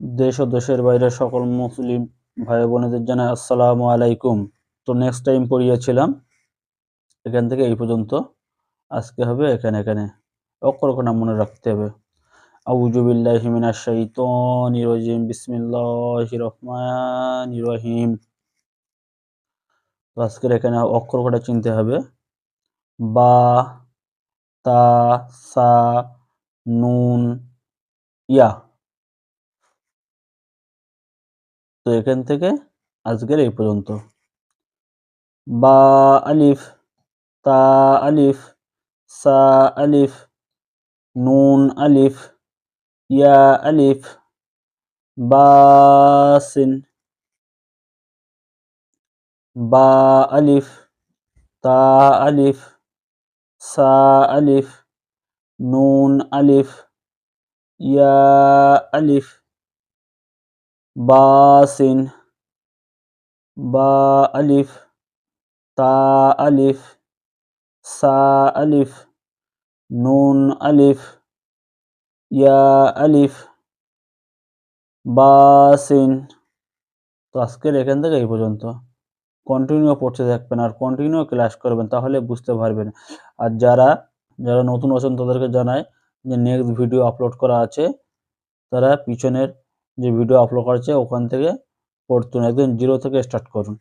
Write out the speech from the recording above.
দেশ ও দেশের বাইরে সকল মুসলিম ভাই বোনেদের জানাই আসসালামু আলাইকুম। তো নেক্সট টাইম পড়িয়েছিলাম, এখান থেকে এই পর্যন্ত। আজকে হবে এখানে এখানে। অক্ষরখানা মনে রাখতে হবে। আউযু বিল্লাহি মিনাশ শাইতানির রাজিম। বিসমিল্লাহির রহমানির রহিম। আজকের এখানে অক্ষর কটা চিনতে হবে। বা, তা, সা, নুন, ইয়া। তো এখান থেকে আজকের এই পর্যন্ত। বা আলিফ, তা আলিফ, সা আলিফ, নুন আলিফ, ইয়া আলিফ বাসিন বা আলিফ, তা আলিফ, সা আলিফ, নুন আলিফ, ইয়া আলিফ বাসিন বা আলিফ তা আলিফ সা আলিফ নুন আলিফ ইয়া আলিফ বাসিন তো আজকের এখান থেকে এই পর্যন্ত। কন্টিনিউ পড়তে থাকবেন আর কন্টিনিউ ক্লাস করবেন তাহলে বুঝতে পারবেন। আর যারা যারা নতুন আছেন তাদেরকে জানায় যে নেক্সট ভিডিও আপলোড করা আছে, তারা পিছনের যে ভিডিও আপলোড করেছে ওখান থেকে পড়তুন একদম জিরো থেকে স্টার্ট করুন।